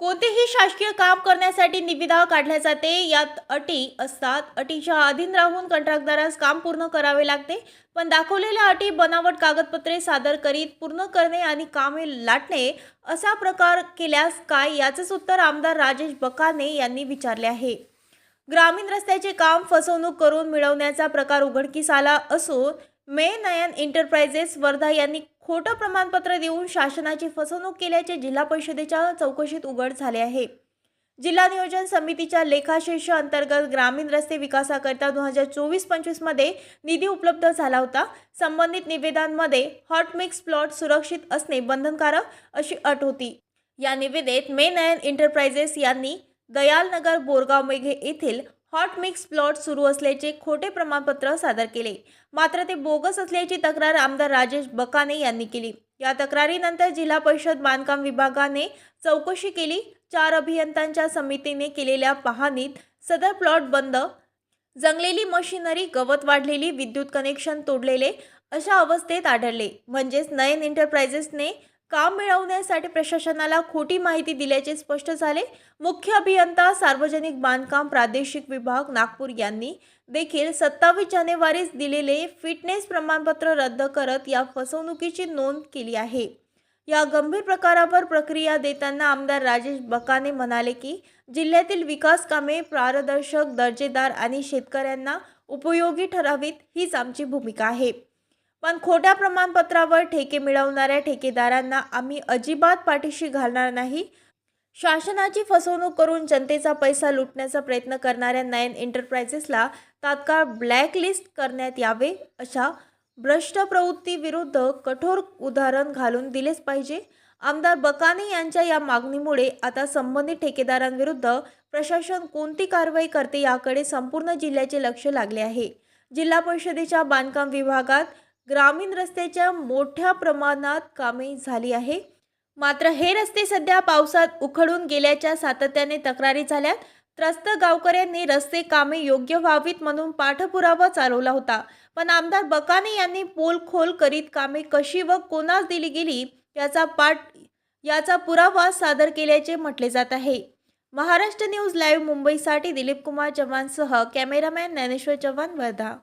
कोणतेही शासकीय काम करण्यासाठी निविदा काढल्या जाते. यात अटी असतात. अटीच्या अधीन राहून कंत्राटदारास काम पूर्ण करावे लागते. पण दाखवलेल्या अटी बनावट कागदपत्रे सादर करीत पूर्ण करणे आणि कामे लाटणे असा प्रकार केल्यास काय? याचेच उत्तर आमदार राजेश बकाने यांनी विचारले आहे. ग्रामीण रस्त्याचे काम फसवणूक करून मिळवण्याचा प्रकार उघडकीस आला असून मे नयन एंटरप्राइजेस वर्धा यांनी खोटं प्रमाणपत्र देऊन शासनाची फसवणूक केल्याचे जिल्हा परिषदेच्या चौकशीत उघड झाले आहे. जिल्हा नियोजन समितीच्या लेखाशीर्ष अंतर्गत ग्रामीण रस्ते विकासाकरिता दोन हजार चोवीस पंचवीसमध्ये निधी उपलब्ध झाला होता. संबंधित निवेदनांमध्ये हॉट मिक्स प्लॉट सुरक्षित असणे बंधनकारक अशी अट होती. या निवेदेत मे नयन एंटरप्राइजेस यांनी दयालनगर बोरगाव मेघे येथील हॉट मिक्स प्लॉट सुरू असल्याचे खोटे प्रमाणपत्र सादर केले. मात्र ते बोगस असल्याची तक्रार आमदार राजेश बकाने यांनी केली. या तक्रारीनंतर जिल्हा परिषद बांधकाम विभागाने चौकशी केली. चार अभियंत्यांच्या समितीने केलेल्या पाहणीत सदर प्लॉट बंद जंगलेली मशिनरी गवत वाढलेली विद्युत कनेक्शन तोडलेले अशा अवस्थेत आढळले. म्हणजेच नयन एंटरप्राइजेसने काम मिळवण्यासाठी प्रशासनाला खोटी माहिती दिल्याचे स्पष्ट झाले. मुख्य अभियंता सार्वजनिक बांधकाम प्रादेशिक विभाग नागपूर यांनी देखील सत्तावीस जानेवारीस दिलेले फिटनेस प्रमाणपत्र रद्द करत या फसवणुकीची नोंद केली आहे. या गंभीर प्रकारावर प्रक्रिया देताना आमदार राजेश बकाने म्हणाले की जिल्ह्यातील विकास कामे पारदर्शक दर्जेदार आणि शेतकऱ्यांना उपयोगी ठरावीत हीच आमची भूमिका आहे. पण खोट्या प्रमाणपत्रावर ठेके मिळवणाऱ्या ठेकेदारांना आम्ही अजिबात पाठीशी घालणार नाही. शासनाची फसवणूक करून जनतेचा पैसा लुटण्याचा प्रयत्न करणाऱ्या नयन एंटरप्राइजेसला तात्काळ ब्लॅकलिस्ट करण्यात यावे अशा भ्रष्ट प्रवृत्तीविरुद्ध कठोर उदाहरण घालून दिलेच पाहिजे. आमदार बकाने यांच्या या मागणीमुळे आता संबंधित ठेकेदारांविरुद्ध प्रशासन कोणती कारवाई करते याकडे संपूर्ण जिल्ह्याचे लक्ष लागले आहे. जिल्हा परिषदेच्या बांधकाम विभागात ग्रामीण रस्त्याच्या मोठ्या प्रमाणात कामे झाली आहे. मात्र हे रस्ते सध्या पावसात उखडून गेल्याच्या सातत्याने तक्रारी झाल्यात. त्रस्त गावकऱ्यांनी रस्ते कामे योग्य व्हावीत म्हणून पाठपुरावा चालवला होता. पण आमदार बकाने यांनी पोल खोल करीत कामे कशी व कोणास दिली गेली याचा पाठ याचा पुरावा सादर केल्याचे म्हटले जात आहे. महाराष्ट्र न्यूज लाईव्ह मुंबईसाठी दिलीप कुमार चव्हाणसह कॅमेरामॅन ज्ञानेश्वर चव्हाण वर्धा.